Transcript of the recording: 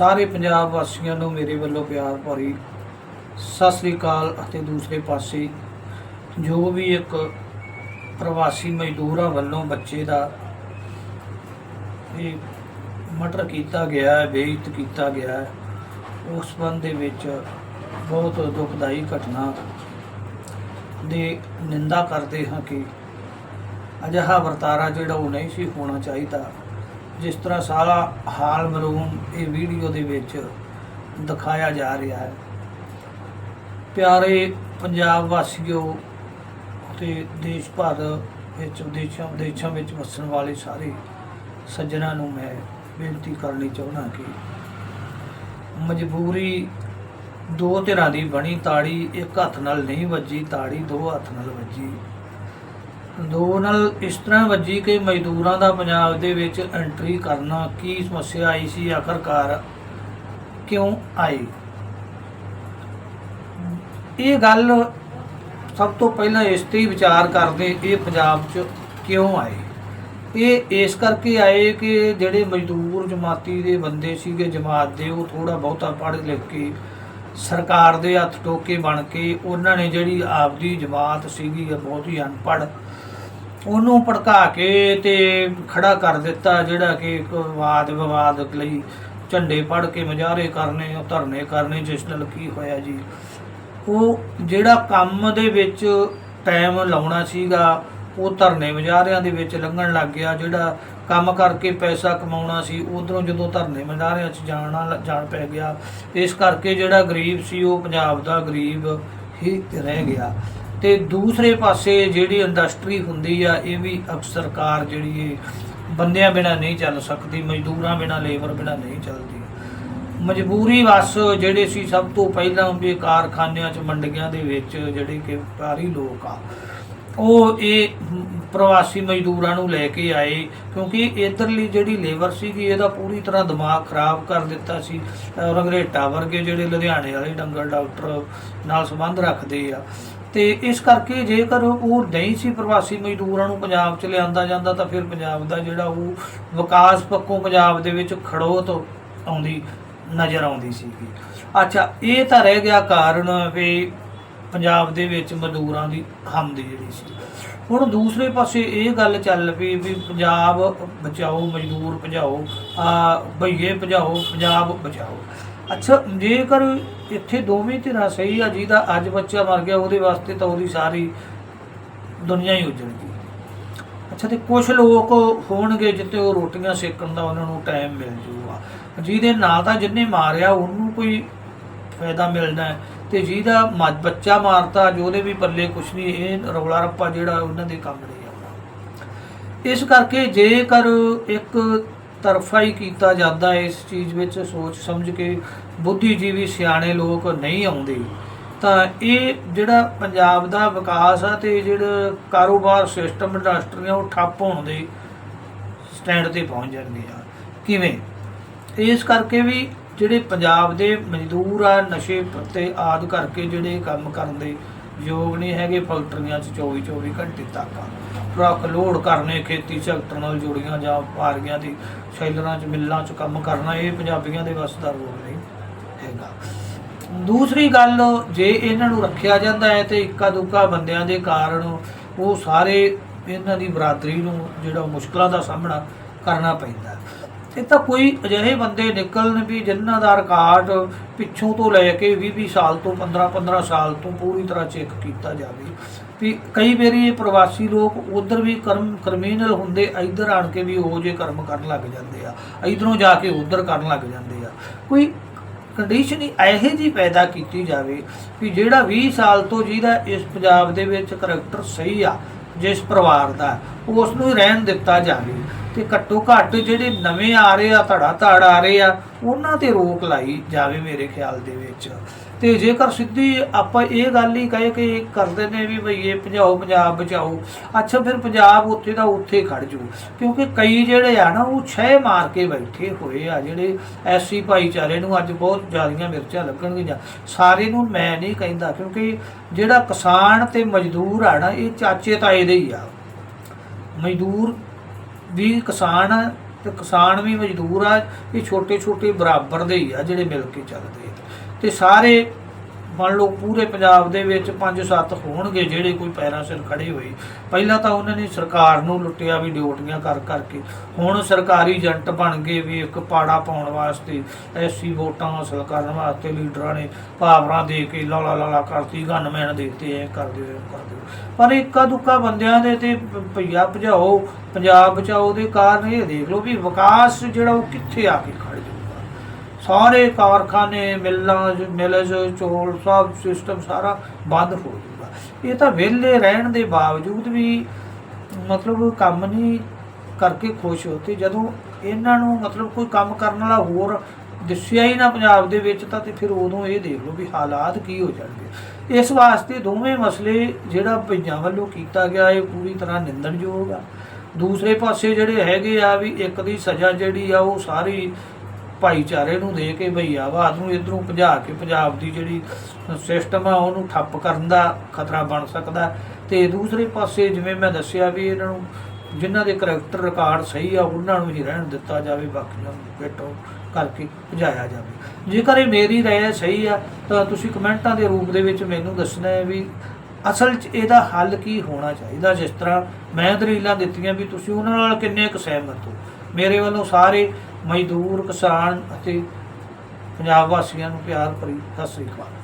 ਸਾਰੇ ਪੰਜਾਬ ਵਾਸੀਆਂ ਨੂੰ ਮੇਰੇ ਵੱਲੋਂ ਪਿਆਰ ਭਰੀ ਸਤਿ ਸ੍ਰੀ ਅਕਾਲ ਅਤੇ ਦੂਸਰੇ ਪਾਸੇ ਜੋ ਵੀ ਇੱਕ ਪ੍ਰਵਾਸੀ ਮਜ਼ਦੂਰਾਂ ਵੱਲੋਂ ਬੱਚੇ ਦਾ ਇਹ ਮਟਰ ਕੀਤਾ ਗਿਆ ਹੈ, ਬੇਇੱਜ਼ਤ ਕੀਤਾ ਗਿਆ ਹੈ, ਉਸ ਸੰਬੰਧ ਦੇ ਵਿੱਚ ਬਹੁਤ ਦੁਖਦਾਈ ਘਟਨਾ ਦੀ ਨਿੰਦਾ ਕਰਦੇ ਹਾਂ ਕਿ ਅਜਿਹਾ ਵਰਤਾਰਾ ਜਿਹੜਾ ਉਹ ਨਹੀਂ ਸੀ ਹੋਣਾ ਚਾਹੀਦਾ। ਜਿਸ ਤਰ੍ਹਾਂ ਸਾਰਾ ਹਾਲ ਮਰੂਮ ਇਹ ਵੀਡੀਓ ਦੇ ਵਿੱਚ ਦਿਖਾਇਆ ਜਾ ਰਿਹਾ ਹੈ। ਪਿਆਰੇ ਪੰਜਾਬ ਵਾਸੀਓ ਤੇ ਦੇਸ਼ ਭਰ ਵਿੱਚ, ਵਿਦੇਸ਼ਾਂ ਵਿਦੇਸ਼ਾਂ ਵਿੱਚ ਵਸਣ ਵਾਲੇ ਸਾਰੇ ਸੱਜਣਾ ਨੂੰ ਮੈਂ ਬੇਨਤੀ ਕਰਨੀ ਚਾਹੁੰਦਾ ਕਿ ਮਜਬੂਰੀ ਦੋ ਧਿਰਾਂ ਦੀ ਬਣੀ ਤਾੜੀ ਇੱਕ ਹੱਥ ਨਾਲ ਨਹੀਂ ਵੱਜੀ, ਤਾੜੀ ਦੋ ਹੱਥ ਨਾਲ ਵੱਜੀ। ਦੋ ਨਾਲ ਇਸ ਤਰ੍ਹਾਂ ਵੱਜੀ ਕਿ ਮਜ਼ਦੂਰਾਂ ਦਾ ਪੰਜਾਬ ਦੇ ਵਿੱਚ ਐਂਟਰੀ ਕਰਨਾ ਕੀ ਸਮੱਸਿਆ ਆਈ ਸੀ, ਆਖਰਕਾਰ ਕਿਉਂ ਆਈ? ਇਹ ਗੱਲ ਸਭ ਤੋਂ ਪਹਿਲਾਂ ਇਸ ਤੇ ਵਿਚਾਰ ਕਰਦੇ ਇਹ ਪੰਜਾਬ 'ਚ ਕਿਉਂ ਆਏ? ਇਹ ਇਸ ਕਰਕੇ ਆਏ ਕਿ ਜਿਹੜੇ ਮਜ਼ਦੂਰ ਜਮਾਤੀ ਦੇ ਬੰਦੇ ਸੀਗੇ, ਜਮਾਤ ਦੇ, ਉਹ ਥੋੜਾ ਬਹੁਤਾ ਪੜ੍ਹ ਲਿਖ ਕੇ ਸਰਕਾਰ ਦੇ ਹੱਥ ਟੋਕੇ ਬਣ ਕੇ ਉਹਨਾਂ ਨੇ ਜਿਹੜੀ ਆਪਦੀ ਜਮਾਤ ਸੀਗੀ ਬਹੁਤ ਹੀ ਅਨਪੜ੍ਹ ਉਹਨੂੰ ਭੜਕਾ ਕੇ ਤੇ ਖੜਾ ਕਰ ਦਿੱਤਾ, ਜਿਹੜਾ ਕਿ ਇੱਕ ਵਾਦ ਵਿਵਾਦ ਲਈ ਝੰਡੇ ਪੜ ਕੇ ਮਜ਼ਾਰੇ ਕਰਨੇ, ਉਹ ਧਰਨੇ ਕਰਨੇ, ਜਿਸ ਨਾਲ ਕੀ ਹੋਇਆ ਜੀ? ਉਹ ਜਿਹੜਾ ਕੰਮ ਦੇ ਵਿੱਚ ਟਾਈਮ ਲਾਉਣਾ ਸੀਗਾ, ਉਹ ਧਰਨੇ ਮਜ਼ਾਰਿਆਂ ਦੇ ਵਿੱਚ ਲੰਘਣ ਲੱਗ ਗਿਆ। ਜਿਹੜਾ ਕੰਮ ਕਰਕੇ ਪੈਸਾ ਕਮਾਉਣਾ ਸੀ, ਉਧਰੋਂ ਜਦੋਂ ਧਰਨੇ ਮਜ਼ਾਰਿਆਂ 'ਚ ਜਾਣਾ ਜਾਣ ਪੈ ਗਿਆ, ਇਸ ਕਰਕੇ ਜਿਹੜਾ ਗਰੀਬ ਸੀ, ਉਹ ਪੰਜਾਬ ਦਾ ਗਰੀਬ ਹੀ ਰਹਿ ਗਿਆ। ਤੇ ਦੂਸਰੇ ਪਾਸੇ ਜਿਹੜੀ ਇੰਡਸਟਰੀ ਹੁੰਦੀ ਆ, ਇਹ ਵੀ ਅਕਸਰ ਸਰਕਾਰ ਜਿਹੜੀ ਇਹ ਬੰਦਿਆਂ ਬਿਨਾ ਨਹੀਂ ਚੱਲ ਸਕਦੀ, ਮਜ਼ਦੂਰਾਂ ਬਿਨਾ, ਲੇਬਰ ਬਿਨਾ ਨਹੀਂ ਚੱਲਦੀ। ਮਜਬੂਰੀ ਵਸ ਜਿਹੜੇ ਸੀ, ਸਭ ਤੋਂ ਪਹਿਲਾਂ ਵੀ ਕਾਰਖਾਨਿਆਂ 'ਚ, ਮੰਡੀਆਂ ਦੇ ਵਿੱਚ ਜਿਹੜੇ ਕਿ ਵਪਾਰੀ ਲੋਕ ਆ, ਉਹ ਇਹ ਪ੍ਰਵਾਸੀ ਮਜ਼ਦੂਰਾਂ ਨੂੰ ਲੈ ਕੇ ਆਏ, ਕਿਉਂਕਿ ਇਧਰਲੀ ਜਿਹੜੀ ਲੇਬਰ ਸੀਗੀ, ਇਹਦਾ ਪੂਰੀ ਤਰ੍ਹਾਂ ਦਿਮਾਗ ਖਰਾਬ ਕਰ ਦਿੱਤਾ ਸੀ। ਰੰਗਰੇਟਾ ਵਰਗੇ ਜਿਹੜੇ ਲੁਧਿਆਣੇ ਵਾਲੇ ਡੰਗਰ ਡਾਕਟਰ ਨਾਲ ਸੰਬੰਧ ਰੱਖਦੇ ਆ ਤੇ ਇਸ ਕਰਕੇ ਜੇਕਰ ਉਹ ਨਹੀਂ ਸੀ ਪ੍ਰਵਾਸੀ ਮਜ਼ਦੂਰਾਂ ਨੂੰ ਪੰਜਾਬ 'ਚ ਲਿਆਂਦਾ ਜਾਂਦਾ ਤਾਂ ਫਿਰ ਪੰਜਾਬ ਦਾ ਜਿਹੜਾ ਉਹ ਵਿਕਾਸ ਪੱਖੋਂ ਪੰਜਾਬ ਦੇ ਵਿੱਚ ਖੜੋਤ ਆਉਂਦੀ, ਨਜ਼ਰ ਆਉਂਦੀ ਸੀਗੀ। ਅੱਛਾ, ਇਹ ਤਾਂ ਰਹਿ ਗਿਆ ਕਾਰਨ ਵੀ ਪੰਜਾਬ ਦੇ ਵਿੱਚ ਮਜ਼ਦੂਰਾਂ ਦੀ ਹਮਦੀ ਜਿਹੜੀ ਸੀ। ਹੁਣ ਦੂਸਰੇ ਪਾਸੇ ਇਹ ਗੱਲ ਚੱਲ ਪਈ ਵੀ ਪੰਜਾਬ ਬਚਾਓ, ਮਜ਼ਦੂਰ ਭਜਾਓ, ਆ ਭਈਏ ਭਜਾਓ, ਪੰਜਾਬ ਬਚਾਓ। ਅੱਛਾ, ਜੇਕਰ ਇੱਥੇ ਦੋਵੇਂ ਧਿਰਾਂ ਸਹੀ ਆ, ਜਿਹਦਾ ਅੱਜ ਬੱਚਾ ਮਰ ਗਿਆ, ਉਹਦੇ ਵਾਸਤੇ ਤਾਂ ਉਹਦੀ ਸਾਰੀ ਦੁਨੀਆ ਹੀ ਉਜੜ ਅੱਛਾ, ਤੇ ਕੁਝ ਲੋਕ ਹੋਣਗੇ ਜਿੱਤੇ ਉਹ ਰੋਟੀਆਂ ਸੇਕਣ ਦਾ ਉਹਨਾਂ ਨੂੰ ਟਾਈਮ ਮਿਲ ਜੂਗਾ। ਜਿਹਦੇ ਨਾਲ ਤਾਂ ਜਿੰਨੇ ਮਾਰਿਆ, ਉਹਨੂੰ ਕੋਈ ਫਾਇਦਾ ਮਿਲਣਾ ਹੈ। ਤੇ ਜਿਹਦਾ ਮ- ਬੱਚਾ ਮਾਰਤਾ ਜੋ ਉਹਦੇ ਵੀ ਪੱਲੇ ਕੁਛ ਨਹੀਂ, ਇਹ ਰੌਲਾ ਰੱਪਾ ਜਿਹੜਾ ਉਹਨਾਂ ਦੇ ਕੰਮ ਨਹੀਂ ਆਉਂਦਾ ਇਸ ਕਰਕੇ ਜੇਕਰ ਇੱਕ ਤਰਫਾ ਹੀ ਕੀਤਾ ਜਾਂਦਾ ਹੈ ਇਸ ਚੀਜ਼ ਵਿੱਚ ਸੋਚ ਸਮਝ ਕੇ। ਬੁੱਧੀਜੀਵੀ ਸਿਆਣੇ ਲੋਕ ਨਹੀਂ ਆਉਂਦੇ। ਤਾਂ ਇਹ ਜਿਹੜਾ ਪੰਜਾਬ ਦਾ ਵਿਕਾਸ ਆ ਤੇ ਜਿਹੜਾ ਕਾਰੋਬਾਰ ਸਿਸਟਮ ਇੰਡਸਟਰੀਆਂ ਉਹ ਠੱਪ ਹੋਣ ਦੇ ਸਟੈਂਡ ਤੇ ਪਹੁੰਚ ਜਾਂਦੇ ਆ। ਕਿਵੇਂ? ਇਸ ਕਰਕੇ ਵੀ ਜਿਹੜੇ ਪੰਜਾਬ ਦੇ ਮਜ਼ਦੂਰ ਆ, ਨਸ਼ੇ ਪੱਤੇ ਆਦ ਕਰਕੇ ਜਿਹੜੇ ਕੰਮ ਕਰਨ ਦੇ ਯੋਗ ਨਹੀਂ ਹੈਗੇ, ਫੈਕਟਰੀਆਂ 'ਚ 24 24 ਘੰਟੇ ਤੱਕ ਆ। ਟਰੱਕ ਲੋਡ ਕਰਨੇ, ਖੇਤੀ ਸੈਕਟਰ ਨਾਲ ਜੁੜੀਆਂ ਜਾਂ ਵਪਾਰੀਆਂ ਦੀ ਸ਼ੈਲਰਾਂ 'ਚ, ਮਿੱਲਾਂ 'ਚ ਕੰਮ ਕਰਨਾ, ਇਹ ਪੰਜਾਬੀਆਂ ਦੇ ਵੱਸ ਦਾ ਰੋਲ ਨਹੀਂ ਹੈਗਾ। ਦੂਸਰੀ ਗੱਲ, ਜੇ ਇਹਨਾਂ ਨੂੰ ਰੱਖਿਆ ਜਾਂਦਾ ਹੈ ਤੇ ਇੱਕਾ ਦੁੱਕਾ ਬੰਦਿਆਂ ਦੇ ਕਾਰਨ ਉਹ ਸਾਰੇ ਇਹਨਾਂ ਦੀ ਬਰਾਦਰੀ ਨੂੰ ਜਿਹੜਾ ਮੁਸ਼ਕਲਾਂ ਦਾ ਸਾਹਮਣਾ ਕਰਨਾ ਪੈਂਦਾ ਇਹ ਤਾਂ ਕੋਈ ਅਜਿਹੇ ਬੰਦੇ ਨਿਕਲਣ ਵੀ ਜਿਨ੍ਹਾਂ ਦਾ ਰਿਕਾਰਡ ਪਿੱਛੋਂ ਤੋਂ ਲੈ ਕੇ 20 20 ਸਾਲ ਤੋਂ 15 15 ਸਾਲ ਤੋਂ ਪੂਰੀ ਤਰ੍ਹਾਂ ਚੈੱਕ ਕੀਤਾ ਜਾਵੇ। ਵੀ ਕਈ ਵਾਰੀ ਇਹ ਪ੍ਰਵਾਸੀ ਲੋਕ ਉਧਰ ਵੀ ਕਰਮ ਕ੍ਰਿਮੀਨਲ ਹੁੰਦੇ, ਇੱਧਰ ਆਣ ਕੇ ਵੀ ਉਹ ਜੇ ਕਰਮ ਕਰਨ ਲੱਗ ਜਾਂਦੇ ਆ, ਇਧਰੋਂ ਜਾ ਕੇ ਉਧਰ ਕਰਨ ਲੱਗ ਜਾਂਦੇ ਆ। ਕੋਈ ਕੰਡੀਸ਼ਨ ਹੀ ਇਹੋ ਜੀ ਪੈਦਾ ਕੀਤੀ ਜਾਵੇ ਵੀ ਜਿਹੜਾ 20 ਸਾਲ ਤੋਂ ਜਿਹਦਾ ਇਸ ਪੰਜਾਬ ਦੇ ਵਿੱਚ ਕਰੈਕਟਰ ਸਹੀ ਆ, ਜਿਸ ਪਰਿਵਾਰ ਦਾ ਉਸ ਨੂੰ ਰਹਿਣ ਦਿੱਤਾ ਜਾਵੇ। ਤੇ ਘੱਟੋ ਘੱਟ ਜਿਹੜੇ ਨਵੇਂ ਆ ਰਹੇ ਆ ਧੜਾ ਧੜ ਆ ਰਹੇ ਆ, ਉਹਨਾਂ ਤੇ ਰੋਕ ਲਾਈ ਜਾਵੇ ਮੇਰੇ ਖਿਆਲ ਦੇ ਵਿੱਚ। ਤੇ ਜੇਕਰ ਸਿੱਧੀ ਆਪਾਂ ਇਹ ਗੱਲ ਹੀ ਕਹੇ ਕਿ ਕਰਦੇ ਨੇ ਵੀ ਭਈ ਇਹ ਭਜਾਓ, ਪੰਜਾਬ ਬਚਾਓ, ਅੱਛਾ ਫਿਰ ਪੰਜਾਬ ਉੱਥੇ ਦਾ ਉੱਥੇ ਖੜ ਜੂ ਕਿਉਂਕਿ ਕਈ ਜਿਹੜੇ ਆ ਨਾ, ਉਹ ਛੇ ਮਾਰ ਕੇ ਬੈਠੇ ਹੋਏ ਆ, ਜਿਹੜੇ ਐਸੀ ਭਾਈਚਾਰੇ ਨੂੰ ਅੱਜ ਬਹੁਤ ਜ਼ਿਆਦੀਆਂ ਮਿਰਚਾਂ ਲੱਗਣਗੀਆਂ। ਸਾਰੇ ਨੂੰ ਮੈਂ ਨਹੀਂ ਕਹਿੰਦਾ, ਕਿਉਂਕਿ ਜਿਹੜਾ ਕਿਸਾਨ ਤੇ ਮਜ਼ਦੂਰ ਆ ਨਾ, ਇਹ ਚਾਚੇ ਤਾਏ ਦੇ ਹੀ ਆ। ਮਜ਼ਦੂਰ ਵੀ ਕਿਸਾਨ ਆ ਤੇ ਕਿਸਾਨ ਵੀ ਮਜ਼ਦੂਰ ਆ, ਇਹ ਛੋਟੇ ਛੋਟੇ ਬਰਾਬਰ ਦੇ ਹੀ ਆ ਜਿਹੜੇ ਮਿਲ ਕੇ ਚੱਲਦੇ ਆ। ਤੇ ਸਾਰੇ ਮੰਨ ਲਓ ਪੂਰੇ ਪੰਜਾਬ ਦੇ ਵਿੱਚ 5-7 ਹੋਣਗੇ ਜਿਹੜੇ ਕੋਈ ਪੈਰਾਂ ਸਿਰ ਖੜੇ ਹੋਏ। ਪਹਿਲਾਂ ਤਾਂ ਉਹਨਾਂ ਨੇ ਸਰਕਾਰ ਨੂੰ ਲੁੱਟਿਆ ਵੀ ਡਿਊਟੀਆਂ ਕਰ ਕਰਕੇ। ਹੁਣ ਸਰਕਾਰੀ ਏਜੰਟ ਬਣ ਗਏ ਵੀ ਇੱਕ ਪਾੜਾ ਪਾਉਣ ਵਾਸਤੇ ਐਸੀ ਵੋਟਾਂ ਹਾਸਲ ਕਰਨ ਵਾਸਤੇ ਲੀਡਰਾਂ ਨੇ ਪਾਵਰਾਂ ਦੇ ਕੇ ਲਾਲਾ ਲਾਲਾ ਕਰਤੀ, ਗਨਮੈਨ ਦੇਤੇ, ਐ ਕਰਦੇ ਐ ਕਰਦੇ ਪਰ ਇੱਕਾ ਦੁੱਕਾ ਬੰਦਿਆਂ ਦੇ ਤੇ ਭਈਆ ਭਜਾਓ, ਪੰਜਾਬ ਬਚਾਓ ਦੇ ਕਾਰਨ ਇਹ ਦੇਖ ਲਓ ਵੀ ਵਿਕਾਸ ਜਿਹੜਾ ਉਹ ਕਿੱਥੇ ਆ ਕੇ ਸਾਰੇ ਕਾਰਖਾਨੇ, ਮਿੱਲਾਂ, ਮਿਲਜ਼, ਚੋਲ, ਸਭ ਸਿਸਟਮ ਸਾਰਾ ਬੰਦ ਹੋ ਜਾਊਗਾ। ਇਹ ਤਾਂ ਵਿਹਲੇ ਰਹਿਣ ਦੇ ਬਾਵਜੂਦ ਵੀ ਮਤਲਬ ਕੰਮ ਨਹੀਂ ਕਰਕੇ ਖੁਸ਼ ਹੋ ਤੇ ਜਦੋਂ ਇਹਨਾਂ ਨੂੰ ਮਤਲਬ ਕੋਈ ਕੰਮ ਕਰਨ ਵਾਲਾ ਹੋਰ ਦਿਸਿਆ ਹੀ ਨਾ ਪੰਜਾਬ ਦੇ ਵਿੱਚ ਤਾਂ ਤੇ ਫਿਰ ਉਦੋਂ ਇਹ ਦੇਖ ਲਓ ਵੀ ਹਾਲਾਤ ਕੀ ਹੋ ਜਾਣਗੇ। ਇਸ ਵਾਸਤੇ ਦੋਵੇਂ ਮਸਲੇ ਜਿਹੜਾ ਭਈਆਂ ਵੱਲੋਂ ਕੀਤਾ ਗਿਆ, ਇਹ ਪੂਰੀ ਤਰ੍ਹਾਂ ਨਿੰਦਣਯੋਗ ਆ। ਦੂਸਰੇ ਪਾਸੇ ਜਿਹੜੇ ਹੈਗੇ ਆ ਵੀ ਇੱਕ ਦੀ ਸਜ਼ਾ ਜਿਹੜੀ ਆ ਉਹ ਸਾਰੀ ਭਾਈਚਾਰੇ ਨੂੰ ਦੇ ਕੇ ਭਈਆਵਾਦ ਨੂੰ ਇਧਰੋਂ ਭਜਾ ਕੇ ਪੰਜਾਬ ਦੀ ਜਿਹੜੀ ਸਿਸਟਮ ਆ ਉਹਨੂੰ ਠੱਪ ਕਰਨ ਦਾ ਖਤਰਾ ਬਣ ਸਕਦਾ। ਤੇ ਦੂਸਰੇ ਪਾਸੇ ਜਿਵੇਂ ਮੈਂ ਦੱਸਿਆ ਵੀ ਇਹਨਾਂ ਨੂੰ ਜਿਨ੍ਹਾਂ ਦੇ ਕਰੈਕਟਰ ਰਿਕਾਰਡ ਸਹੀ ਆ, ਉਹਨਾਂ ਨੂੰ ਹੀ ਰਹਿਣ ਦਿੱਤਾ ਜਾਵੇ, ਬਾਕੀਆਂ ਨੂੰ ਬੇਟੋ ਕਰਕੇ ਭਜਾਇਆ ਜਾਵੇ। ਜੇਕਰ ਇਹ ਮੇਰੀ ਰਾਏ ਸਹੀ ਆ, ਤਾਂ ਤੁਸੀਂ ਕਮੈਂਟਾਂ ਦੇ ਰੂਪ ਦੇ ਵਿੱਚ ਮੈਨੂੰ ਦੱਸਣਾ ਹੈ ਵੀ ਅਸਲ 'ਚ ਇਹਦਾ ਹੱਲ ਕੀ ਹੋਣਾ ਚਾਹੀਦਾ? ਜਿਸ ਤਰ੍ਹਾਂ ਮੈਂ ਦਲੀਲਾਂ ਦਿੱਤੀਆਂ ਵੀ ਤੁਸੀਂ ਉਹਨਾਂ ਨਾਲ ਕਿੰਨੇ ਕੁ ਸਹਿਮਤ ਹੋ? ਮੇਰੇ ਵੱਲੋਂ ਸਾਰੇ ਮਜ਼ਦੂਰ ਕਿਸਾਨ ਅਤੇ ਪੰਜਾਬ ਵਾਸੀਆਂ ਨੂੰ ਪਿਆਰ ਭਰੀ ਸਤਿ ਸ੍ਰੀ ਅਕਾਲ।